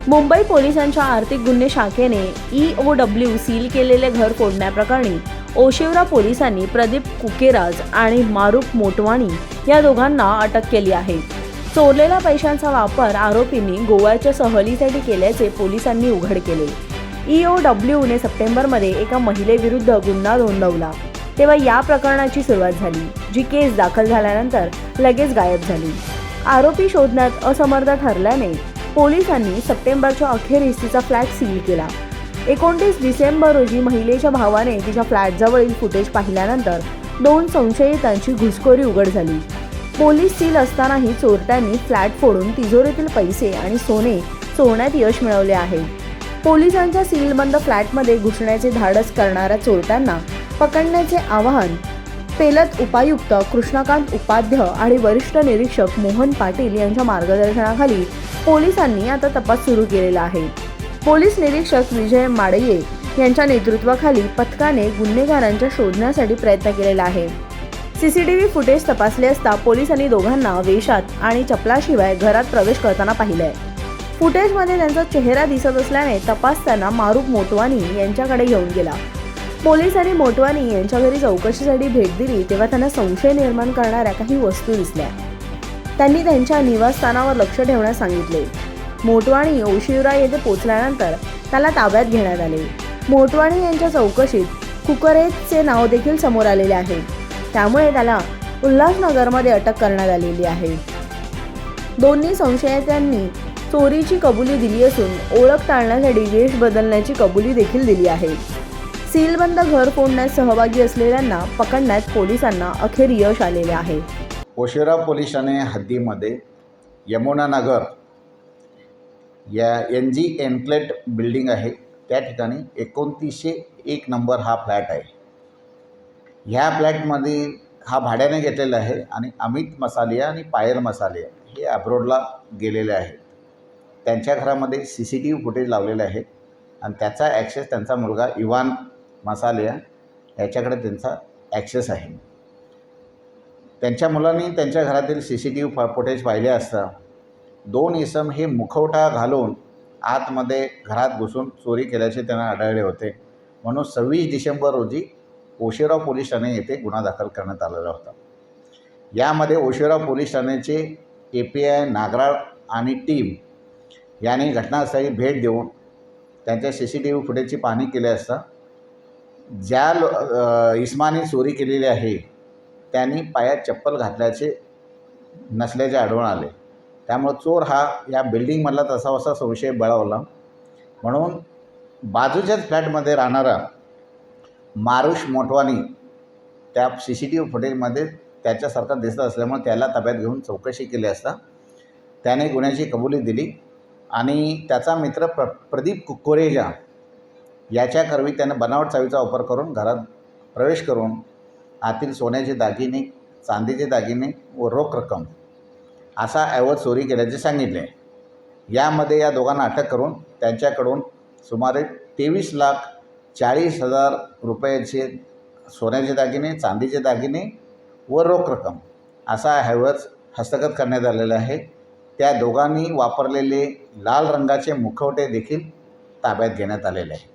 मुंबई पोलिसांच्या आर्थिक गुन्हे शाखेने ई ओ डब्ल्यू सील केलेले घर फोडण्याप्रकरणी ओशिवरा पोलिसांनी प्रदीप कुकेराज आणि मारुफ मोटवाणी या दोघांना अटक केली आहे. चोरलेल्या पैशांचा वापर आरोपींनी गोव्याच्या सहलीसाठी केल्याचे पोलिसांनी उघड केले. ई ओ डब्ल्यूने सप्टेंबरमध्ये एका महिलेविरुद्ध गुन्हा नोंदवला. तेव्हा या प्रकरणाची सुरुवात झाली जी केस दाखल झाल्यानंतर लगेच गायब झाली. आरोपी शोधण्यात असमर्थ ठरल्याने पोलिसांनी सप्टेंबरच्या अखेरीस तिचा फ्लॅट सील केला. एकोणतीस डिसेंबर रोजी महिलेच्या भावाने तिच्या फ्लॅटजवळील फुटेज पाहिल्यानंतर दोन संशयितांची घुसखोरी उघड झाली. पोलीस सील असतानाही चोरट्यांनी फ्लॅट फोडून तिजोरीतील पैसे आणि सोने चोरण्यात यश मिळवले आहे. पोलिसांच्या सीलबंद फ्लॅटमध्ये घुसण्याचे धाडस करणाऱ्या चोरट्यांना पकडण्याचे आवाहन पेलत उपायुक्त कृष्णकांत उपाध्य आणि वरिष्ठ निरीक्षक मोहन पाटील यांच्या मार्गदर्शनाखाली पोलिसांनी आता तपास सुरू केलेला आहे. पोलीस निरीक्षक विजय माडये यांच्या नेतृत्वाखाली पथकाने गुन्हेगारांच्या शोधण्यासाठी प्रयत्न केलेला आहे. सीसीटीव्ही फुटेज तपासले असता पोलिसांनी दोघांना वेशात आणि चपलाशिवाय घरात प्रवेश करताना पाहिलंय. फुटेजमध्ये त्यांचा चेहरा दिसत असल्याने तपास त्यांना मारूफ मोटवानी यांच्याकडे घेऊन गेला. पोलिसांनी मोटवानी यांच्या घरी चौकशीसाठी भेट दिली तेव्हा त्यांना संशय निर्माण करणाऱ्या काही वस्तू दिसल्या. त्यांनी त्यांच्या निवासस्थानावर लक्ष ठेवण्यास सांगितले. मोटवाणी ओशिवरा येथे पोचल्यानंतर त्याला ताब्यात घेण्यात आले. मोटवाणी यांच्या चौकशीत कुकरेजचे नाव देखील समोर आलेले आहे. त्यामुळे त्याला उल्हासनगरमध्ये अटक करण्यात आलेली आहे. दोन्ही संशयितांनी चोरीची कबुली दिली असून ओळख टाळण्यासाठी वेश बदलण्याची कबुली देखील दिली आहे. सीलबंद घर फोडण्यात सहभागी असलेल्यांना पकडण्यात पोलिसांना अखेर यश आलेले आहे. ओशिरा पोलिसाने हद्दीमध्ये यमुनानगर या एन जी एनक्लेट बिल्डिंग आहे. त्या ठिकाणी एकोणतीसशे एक नंबर हा फ्लॅट आहे. ह्या फ्लॅटमध्ये हा भाड्याने घेतलेला आहे आणि अमित मसालिया आणि पायल मसालिया हे अब्रोडला गेलेले आहेत. त्यांच्या घरामध्ये C C T V footage लावलेले आहे आणि त्याचा ॲक्सेस त्यांचा मुलगा इवान मसालिया याच्याकडे त्यांचा ॲक्सेस आहे. त्यांच्या मुलांनी त्यांच्या घरातील C C T V footage पाहिले असता दोन इसम हे मुखवटा घालून आतमध्ये घरात घुसून चोरी केल्याचे त्यांना आढळले होते. म्हणून सव्वीस डिसेंबर रोजी ओशिराव पोलीस ठाणे येथे गुन्हा दाखल करण्यात आलेला होता. यामध्ये ओशिराव पोलीस ठाण्याचे ए पी आय नागराळ आणि टीम यांनी घटनास्थळी भेट देऊन त्यांच्या सी सी टी व्ही फुटेजची पाहणी केली असता ज्या लो अ, इस्मानी चोरी केलेली आहे त्यांनी पायात चप्पल घातल्याचे नसल्याचे आढळून आले. त्यामुळं चोर हा या बिल्डिंगमधला तसा संशय बळावला. म्हणून बाजूच्याच फ्लॅटमध्ये राहणारा मारुष मोटवानी त्या सी सी टी व्ही फुटेजमध्ये त्याच्यासारखा दिसत असल्यामुळे त्याला ताब्यात घेऊन चौकशी केली असता त्याने गुन्ह्याची कबुली दिली. आणि त्याचा मित्र प्र प्रदीप कुकोरेजा याच्याकरवी त्यानं बनावट चावीचा वापर करून घरात प्रवेश करून आतील सोन्याचे दागिने चांदीचे दागिने व रोख रक्कम असा ऐवज चोरी केल्याचे सांगितले. यामध्ये या दोघांना अटक करून त्यांच्याकडून सुमारे तेवीस लाख चाळीस हजार रुपयाचे सोन्याचे दागिने चांदीचे दागिने व रोख रक्कम असा ऐवज हस्तगत करण्यात आलेला आहे. त्या दोघांनी वापरलेले लाल रंगाचे मुखवटे देखील ताब्यात घेण्यात आलेले आहे